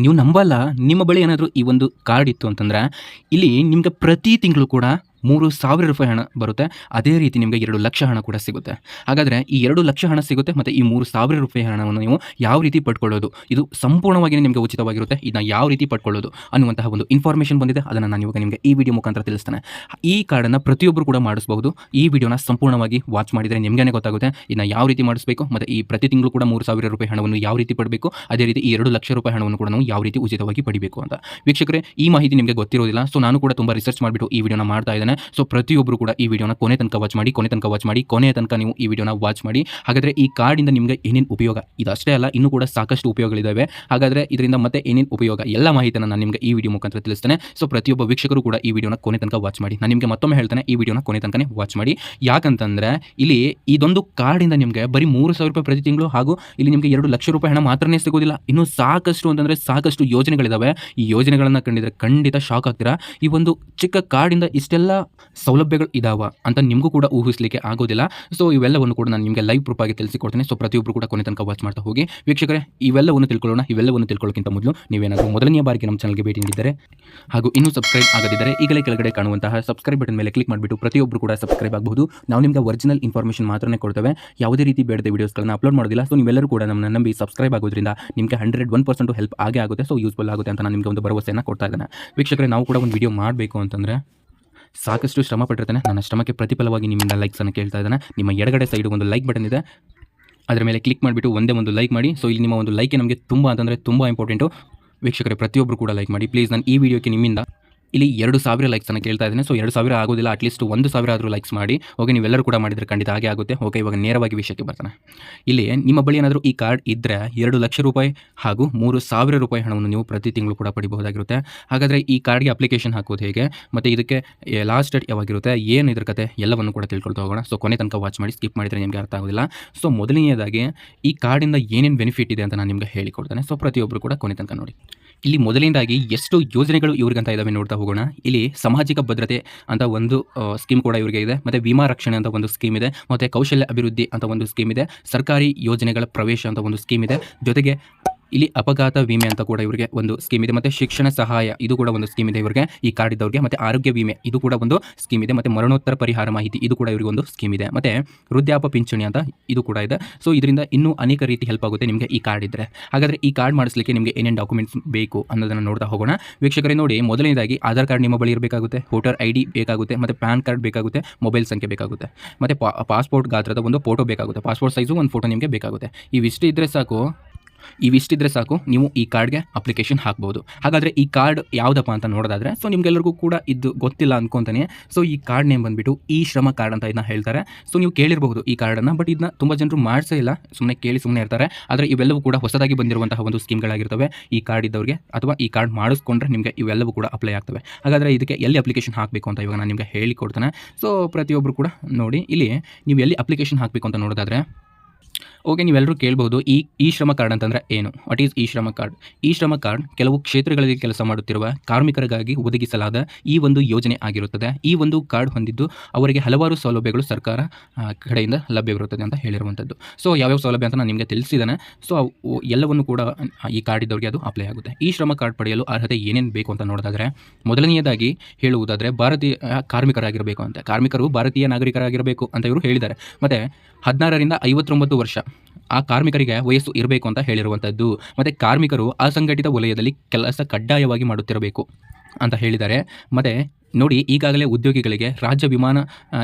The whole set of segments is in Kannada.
ನೀವು ನಂಬಲ್ಲ, ನಿಮ್ಮ ಬಳಿ ಏನಾದರೂ ಈ ಒಂದು ಕಾರ್ಡ್ ಇತ್ತು ಅಂತಂದ್ರೆ, ಇಲ್ಲಿ ನಿಮಗೆ ಪ್ರತಿ ತಿಂಗಳು ಕೂಡ ಮೂರು ಸಾವಿರ ರೂಪಾಯಿ ಹಣ ಬರುತ್ತೆ. ಅದೇ ರೀತಿ ನಿಮಗೆ ಎರಡು ಲಕ್ಷ ಹಣ ಕೂಡ ಸಿಗುತ್ತೆ. ಹಾಗಾದರೆ ಈ ಎರಡು ಲಕ್ಷ ಹಣ ಸಿಗುತ್ತೆ ಮತ್ತು ಈ ಮೂರು ಸಾವಿರ ರೂಪಾಯಿ ಹಣವನ್ನು ನೀವು ಯಾವ ರೀತಿ ಪಡ್ಕೊಳ್ಳೋದು? ಇದು ಸಂಪೂರ್ಣವಾಗಿ ನಿಮಗೆ ಉಚಿತವಾಗಿರುತ್ತೆ. ಇದನ್ನ ಯಾವ ರೀತಿ ಪಡ್ಕೊಳ್ಳೋದು ಅನ್ನುವಂತಹ ಒಂದು ಇನ್ಫಾರ್ಮೇಷನ್ ಬಂದಿದೆ. ಅದನ್ನು ನಾನು ಇವಾಗ ನಿಮಗೆ ಈ ವಿಡಿಯೋ ಮುಖಾಂತರ ತಿಳಿಸ್ತೇನೆ. ಈ ಕಾರ್ಡನ್ನು ಪ್ರತಿಯೊಬ್ಬರು ಕೂಡ ಮಾಡಿಸಬಹುದು. ಈ ವಿಡಿಯೋನ ಸಂಪೂರ್ಣವಾಗಿ ವಾಚ್ ಮಾಡಿದರೆ ನಿಮಗೇ ಗೊತ್ತಾಗುತ್ತೆ ಇದನ್ನ ಯಾವ ರೀತಿ ಮಾಡಿಸಬೇಕು ಮತ್ತು ಈ ಪ್ರತಿ ತಿಂಗಳು ಕೂಡ ಮೂರು ಸಾವಿರ ರೂಪಾಯಿ ಹಣವನ್ನು ಯಾವ ರೀತಿ ಪಡಬೇಕು? ಅದೇ ರೀತಿ ಈ ಎರಡು ಲಕ್ಷ ರೂಪಾಯಿ ಹಣವನ್ನು ಕೂಡ ನಾವು ಯಾವ ರೀತಿ ಉಚಿತವಾಗಿ ಪಡಿಬೇಕು ಅಂತ. ವೀಕ್ಷಕರೇ, ಈ ಮಾಹಿತಿ ನಿಮಗೆ ಗೊತ್ತಿರೋದಿಲ್ಲ. ಸೊ ನಾನು ಕೂಡ ತುಂಬ ರಿಸರ್ಚ್ ಮಾಡಿಬಿಟ್ಟು ಈ ವಿಡಿಯೋನ ಮಾಡ್ತಾ ಇದ್ದೇನೆ. ಸೊ ಪ್ರತಿಯೊಬ್ಬರು ಕೂಡ ಈ ವಿಡಿಯೋನ ಕೊನೆ ತನಕ ವಾಚ್ ಮಾಡಿ, ಕೊನೆ ತನಕ ವಾಚ್ ಮಾಡಿ ಕೊನೆಯ ತನಕ ನೀವು ಈ ವಿಡಿಯೋನ ವಾಚ್ ಮಾಡಿ. ಹಾಗಾದರೆ ಈ ಕಾರ್ಡಿಂದ ನಿಮಗೆ ಏನೇನು ಉಪಯೋಗ? ಇದಷ್ಟೇ ಅಲ್ಲ, ಇನ್ನೂ ಕೂಡ ಸಾಕಷ್ಟು ಉಪಯೋಗಗಳಿದ್ದಾವೆ ಹಾಗಾದರೆ ಇದರಿಂದ ಮತ್ತೆ ಏನೇನು ಉಪಯೋಗ? ಎಲ್ಲ ಮಾಹಿತಿಯನ್ನು ನಾನು ನಿಮಗೆ ಈ ವಿಡಿಯೋ ಮುಖಾಂತರ ತಿಳಿಸ್ತೇನೆ. ಸೊ ಪ್ರತಿಯೊಬ್ಬ ವೀಕ್ಷಕರು ಕೂಡ ಈ ವಿಡಿಯೋನ ಕೊನೆ ತನಕ ವಾಚ್ ಮಾಡಿ. ನಾನು ನಿಮಗೆ ಮತ್ತೊಮ್ಮೆ ಹೇಳ್ತೇನೆ, ಈ ವಿಡಿಯೋನ ಕೊನೆ ತನಕನೇ ವಾಚ್ ಮಾಡಿ. ಯಾಕಂತಂದರೆ ಇಲ್ಲಿ ಇದೊಂದು ಕಾರ್ಡಿಂದ ನಿಮಗೆ ಬರೀ ಮೂರು ರೂಪಾಯಿ ಪ್ರತಿ ತಿಂಗಳು ಹಾಗೂ ಇಲ್ಲಿ ನಿಮಗೆ ಎರಡು ಲಕ್ಷ ರೂಪಾಯಿ ಹಣ ಮಾತ್ರನೇ ಸಿಗೋದಿಲ್ಲ. ಇನ್ನೂ ಸಾಕಷ್ಟು ಅಂತಂದರೆ ಸಾಕಷ್ಟು ಯೋಜನೆಗಳಿದ್ದಾವೆ ಈ ಯೋಜನೆಗಳನ್ನು ಕಂಡಿದ್ರೆ ಖಂಡಿತ ಶಾಕ್ ಆಗ್ತೀರಾ? ಈ ಒಂದು ಚಿಕ್ಕ ಕಾರ್ಡಿಂದ ಇಷ್ಟೆಲ್ಲ ಸೌಲಭ್ಯಗಳು ಇದಾವ ಅಂತ ನಿಮಗೂ ಕೂಡ ಊಹಿಸಲಿಕ್ಕೆ ಆಗೋದಿಲ್ಲ. ಸೊ ಇವೆಲ್ಲವನ್ನು ಕೂಡ ನಾನು ನಿಮಗೆ ಲೈವ್ ಪ್ರೂಫ್ ಆಗಿ ತಿಳಿಸಿಕೊಡ್ತೇನೆ. ಸೊ ಪ್ರತಿಯೊಬ್ಬರು ಕೂಡ ಕೊನೆ ತನಕ ವಾಚ್ ಮಾಡ್ತಾ ಹೋಗಿ. ವೀಕ್ಷಕರೇ, ಇವೆಲ್ಲವನ್ನು ತಿಳ್ಕೊಳ್ಳೋಣ. ಇವೆಲ್ಲವನ್ನು ತಿಳ್ಕೊಳ್ಳೋಕ್ಕಿಂತ ಮೊದಲು ನೀವೇನಾದರೂ ಮೊದಲನೇ ಬಾರಿಗೆ ನಮ್ಮ ಚಾನಲ್ಗೆ ಭೇಟಿ ನೀಡಿದ್ದರೆ ಹಾಗೂ ಇನ್ನೂ ಸಬ್ಸ್ಕ್ರೈಬ್ ಆಗದಿದ್ದರೆ ಈಗಲೇ ಕೆಳಗಡೆ ಕಾಣುವಂತಹ ಸಬ್ಸ್ಕ್ರೈಬ್ ಬಟನ್ ಮೇಲೆ ಕ್ಲಿಕ್ ಮಾಡಿಬಿಟ್ಟು ಪ್ರತಿಯೊಬ್ಬರು ಕೂಡ ಸಬ್ಸ್ಕ್ರೈಬ್ ಆಗಬಹುದು. ನಾವು ನಿಮಗೆ ಒರಿಜಿನಲ್ ಇನ್ಫಾರ್ಮೇಷನ್ ಮಾತ್ರನೇ ಕೊಡ್ತೇವೆ. ಯಾವುದೇ ರೀತಿ ಬೇಡದ ವೀಡಿಯೋಸ್ಗಳನ್ನು ಅಪ್ಲೋಡ್ ಮಾಡೋದಿಲ್ಲ. ಸೊ ನೀವೆಲ್ಲರೂ ಕೂಡ ನಮ್ಮ ನಂಬಿ ಸಬ್ಸ್ಕ್ರೈಬ್ ಆಗೋದ್ರಿಂದ ನಿಮಗೆ ಹಂಡ್ರೆಡ್ ಒನ್ ಪರ್ಸೆಂಟ್ ಹೆಲ್ಪ್ ಆಗೇ ಆಗುತ್ತೆ. ಸೊ ಯೂಸ್ಫುಲ್ ಆಗುತ್ತೆ ಅಂತ ನಾನು ನಿಮಗೆ ಒಂದು ಭರವಸೆಯನ್ನು ಕೊಡ್ತಾ ಇದ್ದೇನೆ. ವೀಕ್ಷಕರೇ, ನಾವು ಕೂಡ ಒಂದು ವಿಡಿಯೋ ಮಾಡಬೇಕು ಅಂತಂದರೆ ಸಾಕಷ್ಟು ಶ್ರಮ ಪಟ್ಟಿರ್ತಾನೆ. ನನ್ನ ಶ್ರಮಕ್ಕೆ ಪ್ರತಿಫಲವಾಗಿ ನಿಮ್ಮಿಂದ ಲೈಕ್ಸನ್ನು ಕೇಳ್ತಾ ಇದ್ದಾನೆ. ನಿಮ್ಮ ಎಡಗಡೆ ಸೈಡ್ ಒಂದು ಲೈಕ್ ಬಟನ್ ಇದೆ. ಅದರ ಮೇಲೆ ಕ್ಲಿಕ್ ಮಾಡಿಬಿಟ್ಟು ಒಂದೇ ಒಂದು ಲೈಕ್ ಮಾಡಿ. ಸೊ ಇಲ್ಲಿ ನಿಮ್ಮ ಒಂದು ಲೈಕ್ ನಮಗೆ ತುಂಬ ಅಂತಂದರೆ ತುಂಬ ಇಂಪಾರ್ಟೆಂಟು ವೀಕ್ಷಕರೇ ಪ್ರತಿಯೊಬ್ಬರು ಕೂಡ ಲೈಕ್ ಮಾಡಿ. ಪ್ಲೀಸ್ ನಾನು ಈ ವಿಡಿಯೋಕ್ಕೆ ನಿಮ್ಮಿಂದ ಇಲ್ಲಿ ಎರಡು ಸಾವಿರ ಲೈಕ್ಸನ್ನು ಕೇಳ್ತಾ ಇದ್ದೀನಿ. ಸೊ ಎರಡು ಸಾವಿರ ಆಗೋದಿಲ್ಲ ಅಟ್ಲೀಸ್ಟ್ ಒಂದು ಸಾವಿರ ಆದರೂ ಲೈಕ್ಸ್ ಮಾಡಿ. ಓಕೆ ನೀವೆಲ್ಲರೂ ಕೂಡ ಮಾಡಿದರೆ ಖಂಡಿತ ಹಾಗೆ ಆಗುತ್ತೆ. ಓಕೆ ಇವಾಗ ನೇರವಾಗಿ ವಿಷಯಕ್ಕೆ ಬರ್ತಾನೆ. ಇಲ್ಲಿ ನಿಮ್ಮ ಬಳಿ ಏನಾದರೂ ಈ ಕಾರ್ಡ್ ಇದ್ದರೆ ಎರಡು ಲಕ್ಷ ರೂಪಾಯಿ ಹಾಗೂ ಮೂರು ಸಾವಿರ ರೂಪಾಯಿ ಹಣವನ್ನು ನೀವು ಪ್ರತಿ ತಿಂಗಳು ಕೂಡ ಪಡಿಬಹುದಾಗಿರುತ್ತೆ. ಹಾಗಾದರೆ ಈ ಕಾರ್ಡ್ಗೆ ಅಪ್ಲಿಕೇಶನ್ ಹಾಕೋದು ಹೇಗೆ? ಮತ್ತು ಇದಕ್ಕೆ ಲಾಸ್ಟ್ ಡೇಟ್ ಯಾವಾಗಿರುತ್ತೆ? ಏನು ಇದ್ರ ಕತೆ? ಎಲ್ಲವನ್ನು ಕೂಡ ತಿಳ್ಕೊಳ್ತಾ ಹೋಗೋಣ. ಸೊ ಕೊನೆ ತನಕ ವಾಚ್ ಮಾಡಿ ಸ್ಕಿಪ್ ಮಾಡಿದರೆ ನಿಮಗೆ ಅರ್ಥ ಆಗೋದಿಲ್ಲ. ಸೊ ಮೊದಲನೆಯದಾಗಿ ಈ ಕಾರ್ಡಿಂದ ಏನೇನು ಬೆನಿಫಿಟ್ ಇದೆ ಅಂತ ನಾನು ನಿಮಗೆ ಹೇಳಿಕೊಡ್ತೇನೆ. ಸೊ ಪ್ರತಿಯೊಬ್ಬರು ಕೂಡ ಕೊನೆ ತನಕ ನೋಡಿ. ಇಲ್ಲಿ ಮೊದಲನೇದಾಗಿ ಎಷ್ಟು ಯೋಜನೆಗಳು ಇವ್ರಿಗಂತ ಇದ್ದಾವೆ ನೋಡ್ತಾ ಹೋಗೋಣ. ಇಲ್ಲಿ ಸಾಮಾಜಿಕ ಭದ್ರತೆ ಅಂತ ಒಂದು ಸ್ಕೀಮ್ ಕೂಡ ಇವರಿಗೆ ಇದೆ. ಮತ್ತು ವಿಮಾ ರಕ್ಷಣೆ ಅಂತ ಒಂದು ಸ್ಕೀಮ್ ಇದೆ. ಮತ್ತು ಕೌಶಲ್ಯ ಅಭಿವೃದ್ಧಿ ಅಂತ ಒಂದು ಸ್ಕೀಮ್ ಇದೆ. ಸರ್ಕಾರಿ ಯೋಜನೆಗಳ ಪ್ರವೇಶ ಅಂತ ಒಂದು ಸ್ಕೀಮ್ ಇದೆ. ಜೊತೆಗೆ ಇಲ್ಲಿ ಅಪಘಾತ ವಿಮೆ ಅಂತ ಕೂಡ ಇವರಿಗೆ ಒಂದು ಸ್ಕೀಮ್ ಇದೆ. ಮತ್ತೆ ಶಿಕ್ಷಣ ಸಹಾಯ, ಇದು ಕೂಡ ಒಂದು ಸ್ಕೀಮ್ ಇದೆ ಇವರಿಗೆ. ಈ ಕಾರ್ಡ್ ಇದ್ದವರಿಗೆ ಮತ್ತೆ ಆರೋಗ್ಯ ವಿಮೆ, ಇದು ಕೂಡ ಒಂದು ಸ್ಕೀಮ್ ಇದೆ. ಮತ್ತೆ ಮರಣೋತ್ತರ ಪರಿಹಾರ ಮಾಹಿತಿ, ಇದು ಕೂಡ ಇವರಿಗೆ ಒಂದು ಸ್ಕೀಮ್ ಇದೆ. ಮತ್ತೆ ವೃದ್ಧಾಪ ಪಿಂಚಣಿ ಅಂತ ಇದು ಕೂಡ ಇದೆ. ಸೊ ಇದರಿಂದ ಇನ್ನೂ ಅನೇಕ ರೀತಿ ಹೆಲ್ಪ್ ಆಗುತ್ತೆ ನಿಮಗೆ ಈ ಕಾರ್ಡ್ ಇದ್ದರೆ ಹಾಗಾದರೆ ಈ ಕಾರ್ಡ್ ಮಾಡಿಸಲಿಕ್ಕೆ ನಿಮಗೆ ಏನೇನು ಡಾಕ್ಯುಮೆಂಟ್ಸ್ ಬೇಕು ಅನ್ನೋದನ್ನು ನೋಡ್ತಾ ಹೋಗೋಣ. ವೀಕ್ಷಕರೇ, ನೋಡಿ, ಮೊದಲನೇದಾಗಿ ಆಧಾರ್ ಕಾರ್ಡ್ ನಿಮ್ಮ ಬಳಿ ಇರಬೇಕಾಗುತ್ತೆ. ವೋಟರ್ ಐ ಡಿ ಬೇಕಾಗುತ್ತೆ. ಮತ್ತು ಪ್ಯಾನ್ ಕಾರ್ಡ್ ಬೇಕಾಗುತ್ತೆ. ಮೊಬೈಲ್ ಸಂಖ್ಯೆ ಬೇಕಾಗುತ್ತೆ. ಮತ್ತು ಪಾಸ್ಪೋರ್ಟ್ ಗಾತ್ರದ ಒಂದು ಫೋಟೋ ಬೇಕಾಗುತ್ತೆ. ಪಾಸ್ಪೋರ್ಟ್ ಸೈಜು ಒಂದು ಫೋಟೋ ನಿಮಗೆ ಬೇಕಾಗುತ್ತೆ. ಇವಿಷ್ಟು ಇದ್ದರೆ ಸಾಕು ಇವಿಷ್ಟಿದ್ರೆ ಸಾಕು, ನೀವು ಈ ಕಾರ್ಡ್ಗೆ ಅಪ್ಲಿಕೇಶನ್ ಹಾಕ್ಬೋದು. ಹಾಗಾದರೆ ಈ ಕಾರ್ಡ್ ಯಾವುದಪ್ಪ ಅಂತ ನೋಡೋದಾದರೆ, ಸೊ ನಿಮಗೆಲ್ಲರಿಗೂ ಕೂಡ ಇದು ಗೊತ್ತಿಲ್ಲ ಅನ್ಕೊತಾನೆ, ಸೊ ಈ ಕಾರ್ಡ್ ನೇಮ್ ಬಂದುಬಿಟ್ಟು ಈ ಶ್ರಮ ಕಾರ್ಡ್ ಅಂತ ಇದನ್ನ ಹೇಳ್ತಾರೆ. ಸೊ ನೀವು ಕೇಳಿರಬಹುದು ಈ ಕಾರ್ಡನ್ನು, ಬಟ್ ಇದನ್ನ ತುಂಬ ಜನರು ಮಾಡಿಸೇ ಇಲ್ಲ ಸುಮ್ಮನೆ ಕೇಳಿ ಸುಮ್ಮನೆ ಇರ್ತಾರೆ. ಆದರೆ ಇವೆಲ್ಲವೂ ಕೂಡ ಹೊಸದಾಗಿ ಬಂದಿರುವಂತಹ ಒಂದು ಸ್ಕೀಮ್ಗಳಾಗಿರ್ತವೆ. ಈ ಕಾರ್ಡ್ ಇದ್ದವರಿಗೆ ಅಥವಾ ಈ ಕಾರ್ಡ್ ಮಾಡಿಸ್ಕೊಂಡ್ರೆ ನಿಮಗೆ ಇವೆಲ್ಲವೂ ಕೂಡ ಅಪ್ಲೈ ಆಗ್ತವೆ. ಹಾಗಾದರೆ ಇದಕ್ಕೆ ಎಲ್ಲಿ ಅಪ್ಲಿಕೇಶನ್ ಹಾಕಬೇಕು ಅಂತ ಇವಾಗ ನಾನು ನಿಮಗೆ ಹೇಳಿಕೊಡ್ತೇನೆ. ಸೊ ಪ್ರತಿಯೊಬ್ಬರು ಕೂಡ ನೋಡಿ, ಇಲ್ಲಿ ನೀವು ಎಲ್ಲಿ ಅಪ್ಲಿಕೇಶನ್ ಹಾಕಬೇಕು ಅಂತ ನೋಡೋದಾದರೆ ಓಕೆ ನೀವೆಲ್ಲರೂ ಕೇಳ್ಬೋದು ಈ ಈ ಶ್ರಮ ಕಾರ್ಡ್ ಅಂತಂದರೆ ಏನು? ವಾಟ್ ಈಸ್ ಈ ಶ್ರಮ ಕಾರ್ಡ್? ಈ ಶ್ರಮ ಕಾರ್ಡ್ ಕೆಲವು ಕ್ಷೇತ್ರಗಳಲ್ಲಿ ಕೆಲಸ ಮಾಡುತ್ತಿರುವ ಕಾರ್ಮಿಕರಿಗಾಗಿ ಒದಗಿಸಲಾದ ಈ ಒಂದು ಯೋಜನೆ ಆಗಿರುತ್ತದೆ. ಈ ಒಂದು ಕಾರ್ಡ್ ಹೊಂದಿದ್ದು ಅವರಿಗೆ ಹಲವಾರು ಸೌಲಭ್ಯಗಳು ಸರ್ಕಾರ ಕಡೆಯಿಂದ ಲಭ್ಯವಿರುತ್ತದೆ ಅಂತ ಹೇಳಿರುವಂಥದ್ದು. ಸೊ ಯಾವ್ಯಾವ ಸೌಲಭ್ಯ ಅಂತ ನಾನು ನಿಮಗೆ ತಿಳಿಸಿದ್ದಾನೆ. ಸೊ ಎಲ್ಲವನ್ನು ಕೂಡ ಈ ಕಾರ್ಡ್ ಇದ್ದವರಿಗೆ ಅದು ಅಪ್ಲೈ ಆಗುತ್ತೆ. ಈ ಶ್ರಮ ಕಾರ್ಡ್ ಪಡೆಯಲು ಅರ್ಹತೆ ಏನೇನು ಬೇಕು ಅಂತ ನೋಡೋದಾದರೆ, ಮೊದಲನೆಯದಾಗಿ ಹೇಳುವುದಾದರೆ ಭಾರತೀಯ ಕಾರ್ಮಿಕರಾಗಿರಬೇಕು ಅಂತ. ಕಾರ್ಮಿಕರು ಭಾರತೀಯ ನಾಗರಿಕರಾಗಿರಬೇಕು ಅಂತ ಇವರು ಹೇಳಿದ್ದಾರೆ. ಮತ್ತು ಹದಿನಾರರಿಂದ ಐವತ್ತೊಂಬತ್ತು ವರ್ಷ ಆ ಕಾರ್ಮಿಕರಿಗೆ ವಯಸ್ಸು ಇರಬೇಕು ಅಂತ ಹೇಳಿರುವಂಥದ್ದು ಮತ್ತು ಕಾರ್ಮಿಕರು ಅಸಂಘಟಿತ ವಲಯದಲ್ಲಿ ಕೆಲಸ ಕಡ್ಡಾಯವಾಗಿ ಮಾಡುತ್ತಿರಬೇಕು ಅಂತ ಹೇಳಿದ್ದಾರೆ. ಮತ್ತು ನೋಡಿ, ಈಗಾಗಲೇ ಉದ್ಯೋಗಿಗಳಿಗೆ ರಾಜ್ಯ ವಿಮಾನ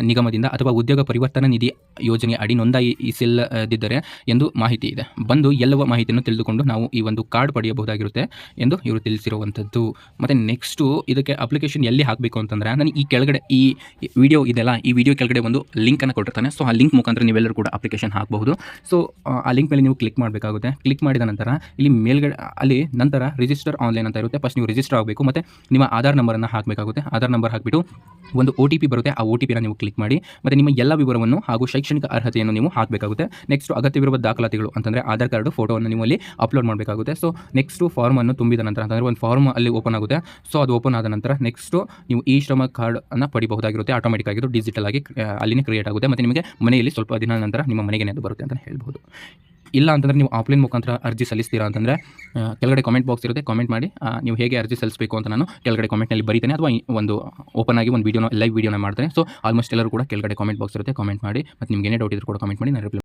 ನಿಗಮದಿಂದ ಅಥವಾ ಉದ್ಯೋಗ ಪರಿವರ್ತನಾ ನಿಧಿ ಯೋಜನೆ ಅಡಿ ನೋಂದಾಯಿಸಿಲ್ಲದಿದ್ದರೆ ಎಂದು ಮಾಹಿತಿ ಇದೆ. ಬಂದು ಎಲ್ಲವ ಮಾಹಿತಿಯನ್ನು ತಿಳಿದುಕೊಂಡು ನಾವು ಈ ಒಂದು ಕಾರ್ಡ್ ಪಡೆಯಬಹುದಾಗಿರುತ್ತೆ ಎಂದು ಇವರು ತಿಳಿಸಿರುವಂಥದ್ದು. ಮತ್ತು ನೆಕ್ಸ್ಟು ಇದಕ್ಕೆ ಅಪ್ಲಿಕೇಶನ್ ಎಲ್ಲಿ ಹಾಕಬೇಕು ಅಂತಂದರೆ, ನಾನು ಈ ಕೆಳಗಡೆ ಈ ವಿಡಿಯೋ ಇದೆಲ್ಲ ಈ ವಿಡಿಯೋ ಕೆಳಗಡೆ ಒಂದು ಲಿಂಕನ್ನು ಕೊಟ್ಟಿರ್ತಾನೆ. ಸೊ, ಆ ಲಿಂಕ್ ಮುಖಾಂತರ ನೀವೆಲ್ಲರೂ ಕೂಡ ಅಪ್ಲಿಕೇಶನ್ ಹಾಕಬಹುದು. ಸೊ ಆ ಲಿಂಕ್ ಮೇಲೆ ನೀವು ಕ್ಲಿಕ್ ಮಾಡಬೇಕಾಗುತ್ತೆ. ಕ್ಲಿಕ್ ಮಾಡಿದ ನಂತರ ಇಲ್ಲಿ ಮೇಲ್ಗಡೆ, ಅಲ್ಲಿ ನಂತರ ರಿಜಿಸ್ಟರ್ ಆನ್ಲೈನ್ ಅಂತ ಇರುತ್ತೆ. ಫಸ್ಟ್ ನೀವು ರಿಜಿಸ್ಟರ್ ಆಗಬೇಕು, ಮತ್ತು ನಿಮ್ಮ ಆಧಾರ್ ನಂಬರನ್ನು ಹಾಕಬೇಕಾಗುತ್ತೆ. ಆಧಾರ್ ನಂಬರ್ ಹಾಕಿಬಿಟ್ಟು ಒಂದು ಒ ಟಿ ಪಿ ಬರುತ್ತೆ, ಆ ಒ ಟಿ ಪಿನ ನೀವು ಕ್ಲಿಕ್ ಮಾಡಿ, ಮತ್ತು ನಿಮ್ಮ ಎಲ್ಲ ವಿವರವನ್ನು ಹಾಗೂ ಶೈಕ್ಷಣಿಕ ಅರ್ಹತೆಯನ್ನು ನೀವು ಹಾಕಬೇಕಾಗುತ್ತೆ. ನೆಕ್ಸ್ಟ್ ಅಗತ್ಯವಿರುವ ದಾಖಲಾತಿಗಳು ಅಂತಂದರೆ ಆಧಾರ್ ಕಾರ್ಡ್, ಫೋಟೋವನ್ನು ನೀವು ಅಲ್ಲಿ ಅಪ್ಲೋಡ್ ಮಾಡಬೇಕಾಗುತ್ತೆ. ಸೊ ನೆಕ್ಸ್ಟು ಫಾರ್ಮನ್ನು ತುಂಬಿದ ನಂತರ, ಅಂತಂದರೆ ಒಂದು ಫಾರ್ಮ್ ಅಲ್ಲಿ ಓಪನ್ ಆಗುತ್ತೆ. ಸೊ ಅದು ಓಪನ್ ಆದ ನಂತರ ನೆಕ್ಸ್ಟು ನೀವು ಈ ಶ್ರಮ ಕಾರ್ಡನ್ನು ಪಡಿಬಹುದಾಗಿರುತ್ತೆ ಆಟೋಮೆಟಿಕ್ ಆಗಿದ್ದು ಡಿಜಿಟಲ್ ಆಗಿ ಅಲ್ಲಿನೇ ಕ್ರಿಯೇಟ್ ಆಗುತ್ತೆ. ಮತ್ತು ನಿಮಗೆ ಮನೆಯಲ್ಲಿ ಸ್ವಲ್ಪ ದಿನ ನಂತರ ನಿಮ್ಮ ಮನೆಗೆ ಅದು ಬರುತ್ತೆ ಅಂತ ಹೇಳ್ಬೋದು ಇಲ್ಲ ಅಂತಂದರೆ ನೀವು ಆಫ್ಲೈನ್ ಮುಖಾಂತರ ಅರ್ಜಿ ಸಲ್ಲಿಸ್ತೀರಾ ಅಂತಂದರೆ ಕೆಳಗಡೆ ಕಾಮೆಂಟ್ ಬಾಕ್ಸ್ ಇರುತ್ತೆ ಕಾಮೆಂಟ್ ಮಾಡಿ ನೀವು ಹೇಗೆ ಅರ್ಜಿ ಸಲ್ಲಿಸಬೇಕು ಅಂತ ನಾನು ಕೆಳಗಡೆ ಕಾಮೆಂಟ್ನಲ್ಲಿ ಬರೀತೇನೆ, ಅಥವಾ ಒಂದು ಓಪನ್ ಆಗಿ ಒಂದು ವೀಡಿಯೋನ ಲೈವ್ ವೀಡಿಯೋನ ಮಾಡ್ತೇನೆ. ಸೊ ಆಲ್ಮೋಸ್ಟ್ ಎಲ್ಲರೂ ಕೂಡ ಕೆಳಗಡೆ ಕಾಮೆಂಟ್ ಬಾಕ್ಸ್ ಇರುತ್ತೆ ಕಾಮೆಂಟ್ ಮಾಡಿ, ಮತ್ತು ನಿಮ್ಗೆ ಏನೇ ಡೌಟ್ ಇದ್ರೂ ಕೂಡ ಕಾಮೆಂಟ್ ಮಾಡಿ, ನಾನು ರಿಪ್ಲೈ